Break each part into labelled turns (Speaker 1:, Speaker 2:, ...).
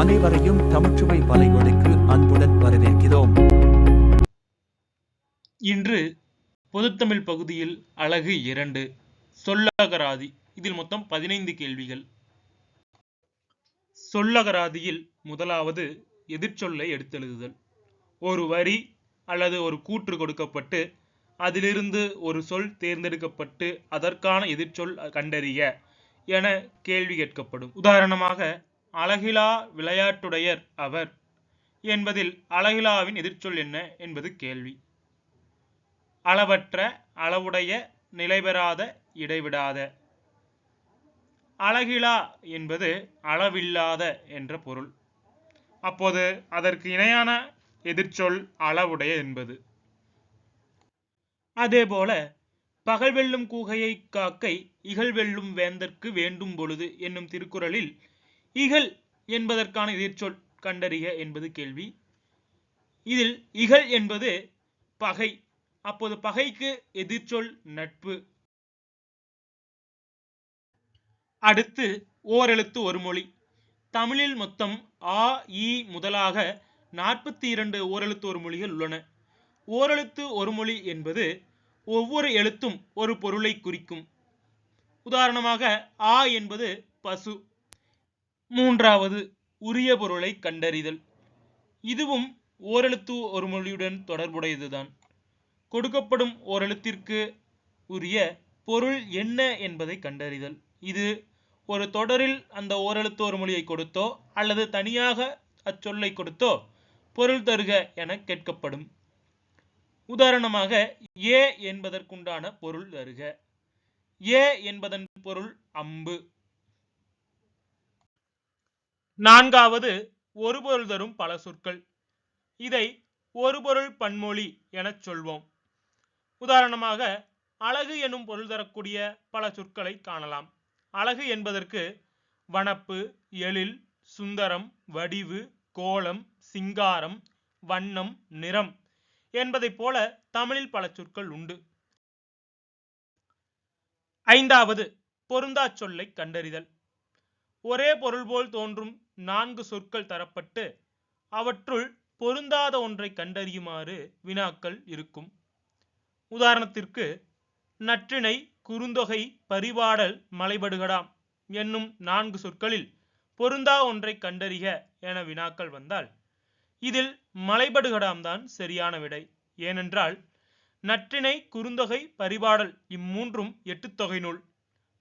Speaker 1: அனைவரையும் தமிழ்ச்சுவை வலையொலிக்கு அன்புடன் வரவேற்கிறோம்.
Speaker 2: இன்று பொதுத்தமிழ் பகுதியில் அழகு இரண்டு சொல்லகராதி. இதில் மொத்தம் பதினைந்து கேள்விகள். சொல்லகராதியில் முதலாவது எதிர்ச்சொல்லை எடுத்தெழுதுதல். ஒரு வரி அல்லது ஒரு கூற்று கொடுக்கப்பட்டு அதிலிருந்து ஒரு சொல் தேர்ந்தெடுக்கப்பட்டு அதற்கான எதிர்ச்சொல் கண்டறிய என கேள்வி கேட்கப்படும். உதாரணமாக அழகிலா விளையாட்டுடையர் அவர். என்பதில் அழகிலாவின் எதிர்ச்சொல் என்ன என்பது கேள்வி. அளவற்ற அளவுடைய நிலைபெறாத இடைவிடாத. அழகிலா என்பது அளவில்லாத என்ற பொருள். அப்போது அதற்கு இணையான எதிர்ச்சொல் அளவுடைய என்பது. அதேபோல பகல் வெல்லும் கூகையை காக்கை இகழ் வெல்லும் வேந்தற்கு வேண்டும் பொழுது என்னும் திருக்குறளில் இகழ் என்பதற்கான எதிர்ச்சொல் கண்டறிக என்பது கேள்வி. இதில் இகழ் என்பது பகை. அப்போது பகைக்கு எதிர்ச்சொல் நட்பு. அடுத்து ஓரெழுத்து ஒரு மொழி தமிழில் மொத்தம் ஆ இ முதலாக நாற்பத்தி இரண்டு ஓரெழுத்து ஒரு மொழிகள் உள்ளன. ஓரெழுத்து ஒரு மொழி என்பது ஒவ்வொரு எழுத்தும் ஒரு பொருளை குறிக்கும். உதாரணமாக ஆ என்பது பசு. மூன்றாவது உரிய பொருளை கண்டறிதல். இதுவும் ஓரெழுத்து ஒரு மொழியுடன் தொடர்புடையதுதான். கொடுக்கப்படும் ஓரெழுத்திற்கு உரிய பொருள் என்ன என்பதை கண்டறிதல். இது ஒரு தொடரில் அந்த ஓரெழுத்து ஒரு மொழியை கொடுத்தோ அல்லது தனியாக அச்சொல்லை கொடுத்தோ பொருள் தருக என கேட்கப்படும். உதாரணமாக ஏ என்பதற்குண்டான பொருள் தருக. ஏ என்பதன் பொருள் அம்பு. நான்காவது ஒரு பொருள் தரும் பல சொற்கள். இதை ஒரு பொருள் பன்மொழி எனச் சொல்வோம். உதாரணமாக அழகு எனும் பொருள் தரக்கூடிய பல சொற்களை காணலாம். அழகு என்பதற்கு வனப்பு எழில் சுந்தரம் வடிவு கோலம் சிங்காரம் வண்ணம் நிறம் என்பதைப் போல தமிழில் பல சொற்கள் உண்டு. ஐந்தாவது பொருந்தா சொல்லை கண்டறிதல். ஒரே பொருள் போல் தோன்றும் நான்கு சொற்கள் தரப்பட்டு அவற்றுள் பொருந்தாத ஒன்றை கண்டறியுமாறு வினாக்கள் இருக்கும். உதாரணத்திற்கு நற்றிணை குறுந்தொகை பரிபாடல் மலைபடுகடாம் என்னும் நான்கு சொற்களில் பொருந்தா ஒன்றை கண்டறிக என வினாக்கள் வந்தால் இதில் மலைபடுகடாம் தான் சரியான விடை. ஏனென்றால் நற்றிணை குறுந்தொகை பரிபாடல் இம்மூன்றும் எட்டு தொகை நூல்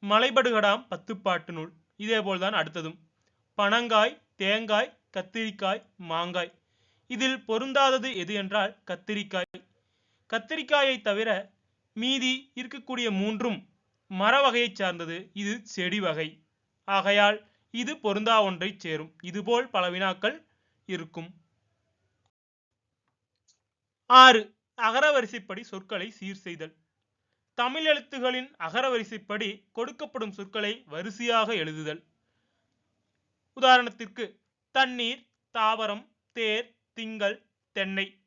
Speaker 2: மலைபடுகடாம் பத்துப்பாட்டு நூல் இதேபோல்தான் அடுத்ததும். பனங்காய் தேங்காய் கத்திரிக்காய் மாங்காய். இதில் பொருந்தாதது எது என்றால் கத்திரிக்காய். கத்திரிக்காயை தவிர மீதி இருக்கக்கூடிய மூன்றும் மர வகையைச் சார்ந்தது. இது செடி வகை. ஆகையால் இது பொருந்தா ஒன்றை சேரும். இதுபோல் பல வினாக்கள் இருக்கும். ஆறு. அகரவரிசைப்படி சொற்களை சீர் செய்தல். தமிழ் எழுத்துகளின் அகரவரிசைப்படி கொடுக்கப்படும் சொற்களை வரிசையாக எழுதுதல். உதாரணத்திற்கு தண்ணீர் தாவரம் தேர் திங்கள் தென்னை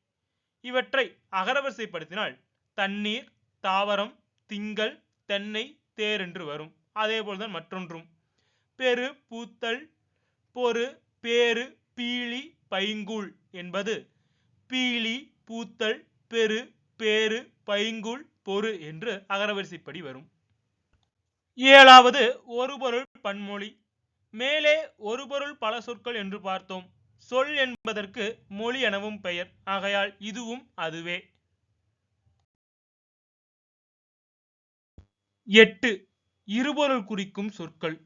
Speaker 2: இவற்றை அகரவரிசைப்படுத்தினால் தண்ணீர் தாவரம் திங்கள் தென்னை தேர் என்று வரும். அதேபோல்தான் மற்றொன்றும். பெரு பூத்தல் பொறு பேரு பீழி பைங்கூழ் என்பது பீழி பூத்தல் பெரு பேரு பைங்கூழ் பொறு என்று அகரவரிசைப்படி வரும். ஏழாவது ஒரு பொருள் பன்மொழி. மேலே ஒரு பொருள் பல சொற்கள் என்று பார்த்தோம். சொல் என்பதற்கு மொழி எனவும் பெயர். ஆகையால் இதுவும் அதுவே. எட்டு. இருபொருள் குறிக்கும் சொற்கள்.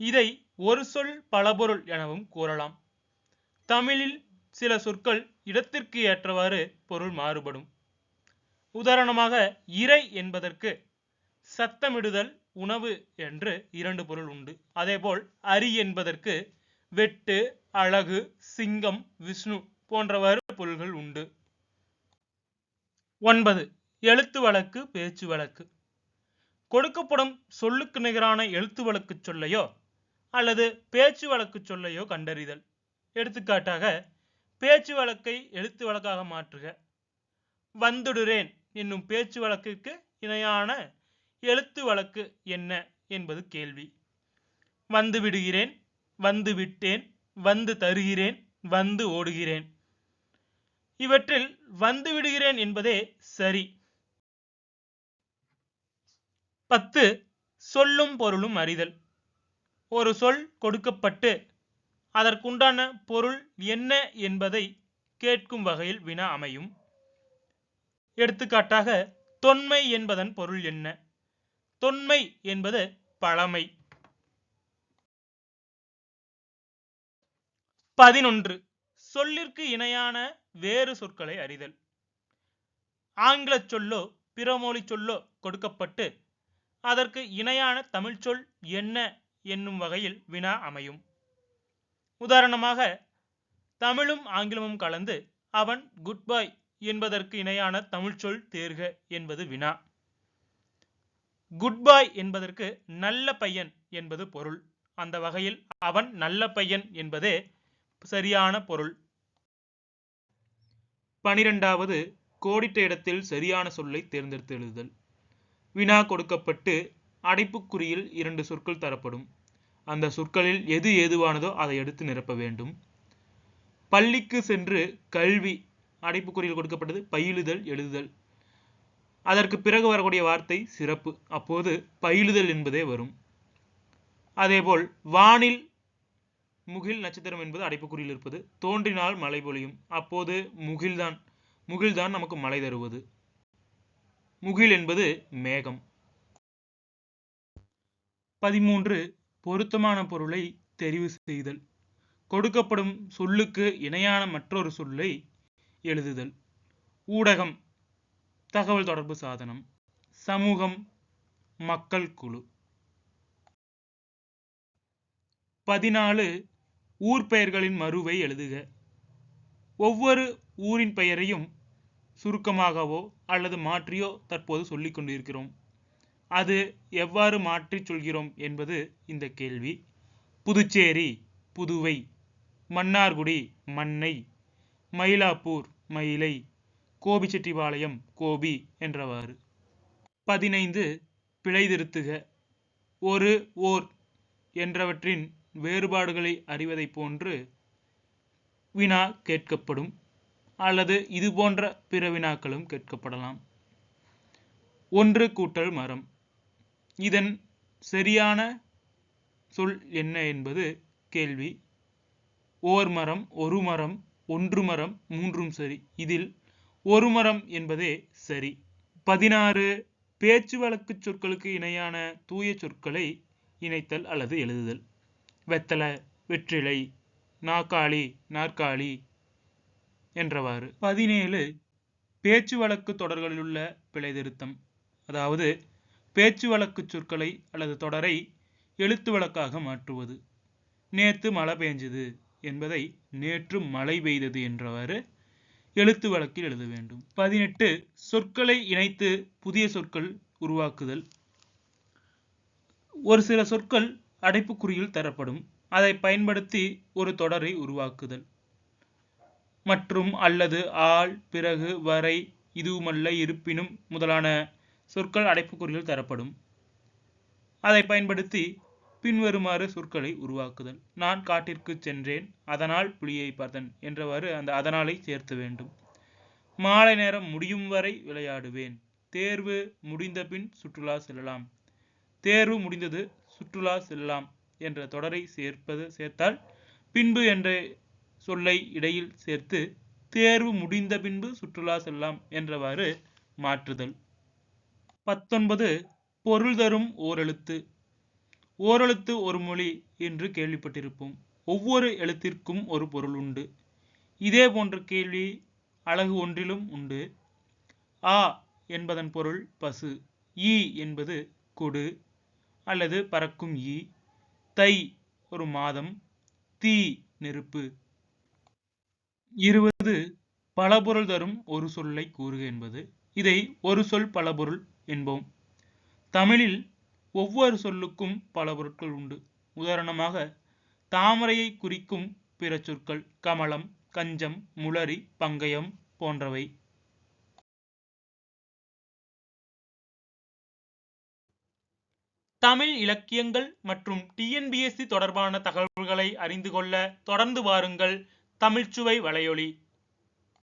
Speaker 2: இதை ஒரு சொல் பல பொருள் எனவும் கூறலாம். தமிழில் சில சொற்கள் இடத்திற்கு ஏற்றவாறு பொருள் மாறுபடும். உதாரணமாக இறை என்பதற்கு சத்தமிடுதல் உணவு என்று இரண்டு பொருள் உண்டு. அதேபோல் அரி என்பதற்கு வெட்டு அழகு சிங்கம் விஷ்ணு போன்றவாறு பொருள்கள் உண்டு. ஒன்பது. எழுத்து வழக்கு பேச்சு வழக்கு. கொடுக்கப்படும் சொல்லுக்கு நிகரான எழுத்து வழக்கு சொல்லையோ அல்லது பேச்சு வழக்கு சொல்லையோ கண்டறிதல். எடுத்துக்காட்டாக பேச்சு வழக்கை எழுத்து வழக்காக மாற்றுக. வந்துடுறேன் என்னும் பேச்சு வழக்கிற்கு இணையான எழுத்து வழக்கு என்ன என்பது கேள்வி. வந்து விடுகிறேன் வந்து விட்டேன் வந்து தருகிறேன் வந்து ஓடுகிறேன். இவற்றில் வந்து விடுகிறேன் என்பதே சரி. பத்து சொல்லும் பொருளும் அறிதல். ஒரு சொல் கொடுக்கப்பட்டு அதற்குண்டான பொருள் என்ன என்பதை கேட்கும் வகையில் வினா அமையும். எடுத்துக்காட்டாக தொன்மை என்பதன் பொருள் என்ன? தொன்மை என்பது பழமை. பதினொன்று. சொல்லிற்கு இணையான வேறு சொற்களை அறிதல். ஆங்கிலச் சொல்லோ பிறமொழி சொல்லோ கொடுக்கப்பட்டு அதற்கு இணையான தமிழ் சொல் என்ன என்னும் வகையில் வினா அமையும். உதாரணமாக தமிழும் ஆங்கிலமும் கலந்து அவன் குட் பாய் என்பதற்கு இணையான தமிழ் சொல் தேர்க என்பது வினா. குட் பாய் என்பதற்கு நல்ல பையன் என்பது பொருள். அந்த வகையில் அவன் நல்ல பையன் என்பதே சரியான பொருள். பனிரெண்டாவது கோடிட்ட இடத்தில் சரியான சொல்லை தேர்ந்தெடுத்து எழுதுதல் வினா கொடுக்கப்பட்டு அடைப்புக்குறியில் இரண்டு சொற்கள் தரப்படும். அந்த சொற்களில் எது ஏதுவானதோ அதை எடுத்து நிரப்ப வேண்டும். பள்ளிக்கு சென்று கல்வி அடைப்புக்குறியில் கொடுக்கப்பட்டது பயிலுதல் எழுதுதல். அதற்கு பிறகு வரக்கூடிய வார்த்தை சிறப்பு. அப்போது பயிலுதல் என்பதே வரும். அதேபோல் வானில் முகில் நட்சத்திரம் என்பது அடைப்புக்குறியில் இருப்பது. தோன்றினால் மழை பொழியும். அப்போது முகில்தான். முகில்தான் நமக்கு மழை தருவது. முகில் என்பது மேகம். பதிமூன்று. பொருத்தமான பொருளை தெரிவு செய்தல். கொடுக்கப்படும் சொல்லுக்கு இணையான மற்றொரு சொல்லை எழுதுதல். ஊடகம். தகவல் தொடர்பு சாதனம் சமூகம் மக்கள் குழு. பதினாலு ஊர் பெயர்களின் மறுவை எழுதுக. ஒவ்வொரு ஊரின் பெயரையும் சுருக்கமாகவோ அல்லது மாற்றியோ தற்போது சொல்லிக் கொண்டிருக்கிறோம். அது எவ்வாறு மாற்றிச் சொல்கிறோம் என்பது இந்த கேள்வி. புதுச்சேரி புதுவை மன்னார்குடி மன்னை மயிலாப்பூர் மயிலை கோபிச்செட்டிபாளையம் கோபி என்றவாறு. பதினைந்து பிழை திருத்துக. ஒரு ஓர் என்றவற்றின் வேறுபாடுகளை அறிவதைப் போன்று வினா கேட்கப்படும் அல்லது இது போன்ற பிற வினாக்களும் கேட்கப்படலாம். ஒன்று கூட்டல் மரம். இதன் சரியான சொல் என்ன என்பது கேள்வி. ஓர் மரம் ஒரு மரம் ஒன்று மரம் மூன்றும் சரி. இதில் ஒரு மரம் என்பதே சரி. பதினாறு பேச்சு வழக்கு சொற்களுக்கு இணையான தூய சொற்களை இணைத்தல் அல்லது எழுதுதல். வெத்தலை வெற்றிலை நாக்காளி நாற்காலி என்றவாறு. பதினேழு பேச்சு வழக்கு தொடர்களில் உள்ள பிழை திருத்தம் அதாவது பேச்சு வழக்கு சொற்களை அல்லது தொடரை எழுத்து வழக்காக மாற்றுவது. நேற்று மழை பெஞ்சது என்பதை நேற்று மழை பெய்தது என்றவாறு எழுத்து வழக்கில் எழுத வேண்டும். பதினெட்டு சொற்களை இணைத்து புதிய சொற்கள் உருவாக்குதல். ஒரு சில சொற்கள் அடைப்புக்குறியில் தரப்படும். அதை பயன்படுத்தி ஒரு தொடரை உருவாக்குதல். மற்றும் அல்லது ஆள் பிறகு வரை இதுவுமல்ல இருப்பினும் முதலான சொற்கள் அடைப்புக்குறியில் தரப்படும். அதை பயன்படுத்தி பின்வருமாறு சொற்களை உருவாக்குதல். நான் காட்டிற்கு சென்றேன் அதனால் புலியை பார்த்தன் என்றவாறு அந்த அதனாலை சேர்த்த வேண்டும். மாலை நேரம் முடியும் வரை விளையாடுவேன். தேர்வு முடிந்த பின் சுற்றுலா செல்லலாம். தேர்வு முடிந்தது சுற்றுலா செல்லலாம் என்ற தொடரை சேர்ப்பது சேர்த்தால் பின்பு என்ற சொல்லை இடையில் சேர்த்து தேர்வு முடிந்த பின்பு சுற்றுலா செல்லலாம் என்றவாறு மாற்றுதல். பத்தொன்பது பொருள் தரும் ஓரெழுத்து. ஓரெழுத்து ஒரு மொழி என்று கேள்விப்பட்டிருப்போம். ஒவ்வொரு எழுத்திற்கும் ஒரு பொருள் உண்டு. இதே போன்ற கேள்வி அழகு ஒன்றிலும் உண்டு. ஆ என்பதன் பொருள் பசு ஈ என்பது கொடு அல்லது பறக்கும் ஈ தை ஒரு மாதம் தீ நெருப்பு. இருபது பல பொருள் தரும் ஒரு சொல்லை கூறுக என்பது. இதை ஒரு சொல் பல பொருள் என்போம். தமிழில் ஒவ்வொரு சொல்லுக்கும் பல பொருட்கள் உண்டு. உதாரணமாக தாமரையை குறிக்கும் பிற சொற்கள் கமலம் கஞ்சம் முளரி பங்கயம் போன்றவை. தமிழ் இலக்கியங்கள் மற்றும் டிஎன்பிஎஸ்சி தொடர்பான தகவல்களை அறிந்து கொள்ள தொடர்ந்து வாருங்கள் தமிழ்ச்சுவை வலையொலி.